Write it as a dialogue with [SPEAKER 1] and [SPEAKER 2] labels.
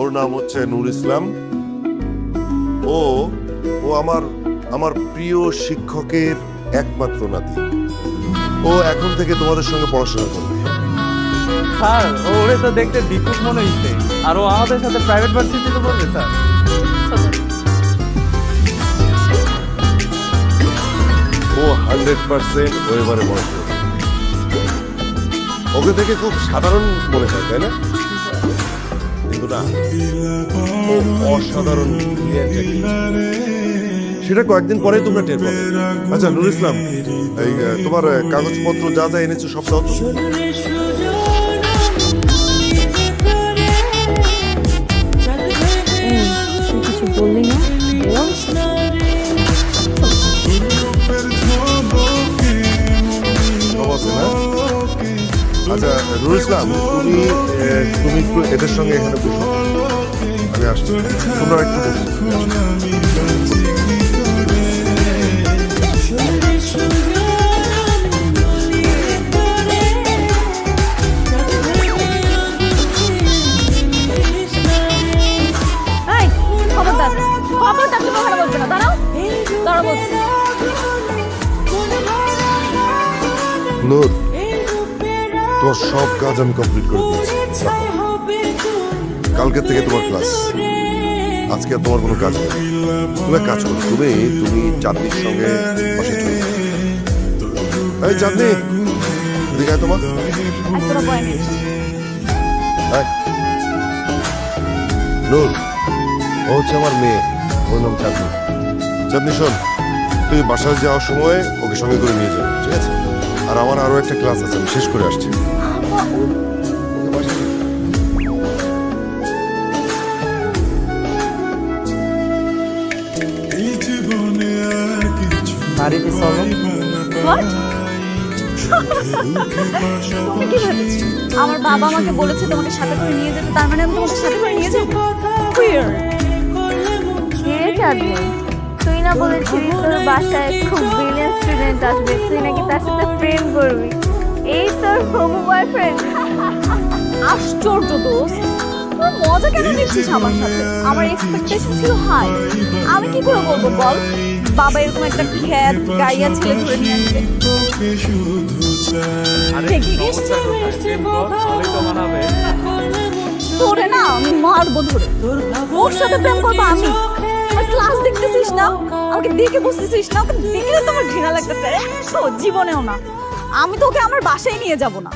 [SPEAKER 1] ওর নাম হচ্ছে নূর ইসলাম। ও ও আমার আমার প্রিয় শিক্ষকের একমাত্র নাতি। ও এখন থেকে তোমাদের সঙ্গে পড়াশোনা করবে।
[SPEAKER 2] স্যার ওরে তো দেখতে ভিক্ষুক মনে হইছে। আর ও আমাদের সাথে প্রাইভেট ভার্সিটিতে পড়বে স্যার।
[SPEAKER 1] ও হান্ড্রেড পার্সেন্ট ও এবারে বড় ওকে দেখে খুব সাধারণ মনে হয় তাই না? কিন্তু না অসাধারণ। সেটা কয়েকদিন পরে তোমরা টের পাবে আচ্ছা নুর ইসলাম, এই তোমার কাগজপত্র যা যা এনেছো সব দাও।
[SPEAKER 3] কিছু বললি না
[SPEAKER 1] আচ্ছা নুর ইসলাম তুমি তুমি একটু এদের সঙ্গে এখানে বসো। আমি আসছি। তোমরা একটু
[SPEAKER 3] খবরদার। খবরদার তুমি ওখানে বলছো না। দাঁড়াও। দাঁড়াও বলছি।
[SPEAKER 1] নূর তোমার সব কাজ আমি কমপ্লিট করে দিয়েছি। কালকে থেকে তোমার ক্লাস আজকে আর তোমার কোনো কাজ নেই। তুমি কাজ করো তুমি তুমি চাঁদনির সঙ্গে বাসায় চলে যাও। এই চাঁদনি আয় তোমার। নূর ও হচ্ছে আমার মেয়ে ওর নাম চাঁদনি। চাঁদনি শোন তুই বাসায় যাওয়ার সময় ওকে সঙ্গে করে নিয়ে যাবে ঠিক আছে? আর আমার আরও একটা ক্লাস আছে আমি শেষ করে আসছি। ওকে বাসায়
[SPEAKER 2] বাড়িতে চলো?
[SPEAKER 3] তুমি কি ভেবেছো? আমার বাবা আমাকে বলেছে তোমাকে সাথে করে নিয়ে যেতে তার মানে আমি তোমাকে সাথে করে নিয়ে যাব.
[SPEAKER 4] কিরে চাঁদনি তুই না বলেছিলি তোর বাসায় খুব ব্রিলিয়ান্ট স্টুডেন্ট আসবে তুই নাকি তার সাথে প্রেম করবি? এই তোর হবু বয়ফ্রেন্ড
[SPEAKER 3] আশ্চর্য দোস্ত তুই মজা কেন নিচ্ছিস আমার সাথে? আমার এক্সপেকটেশন ছিল হাই আমি কি করে বলব বল? বাবা এরকম একটা খ্যাত গাইয়া ছেলে ধরে নিয়ে আসবে। তোরে না আমি মারবো ধরে। ওর সাথে প্রেম করব আমি? ক্লাস না? বুঝতেছিস না? তোমার ঘৃণা জীবনেও না। আমি তোকে আমার বাসায় নিয়ে যাব না।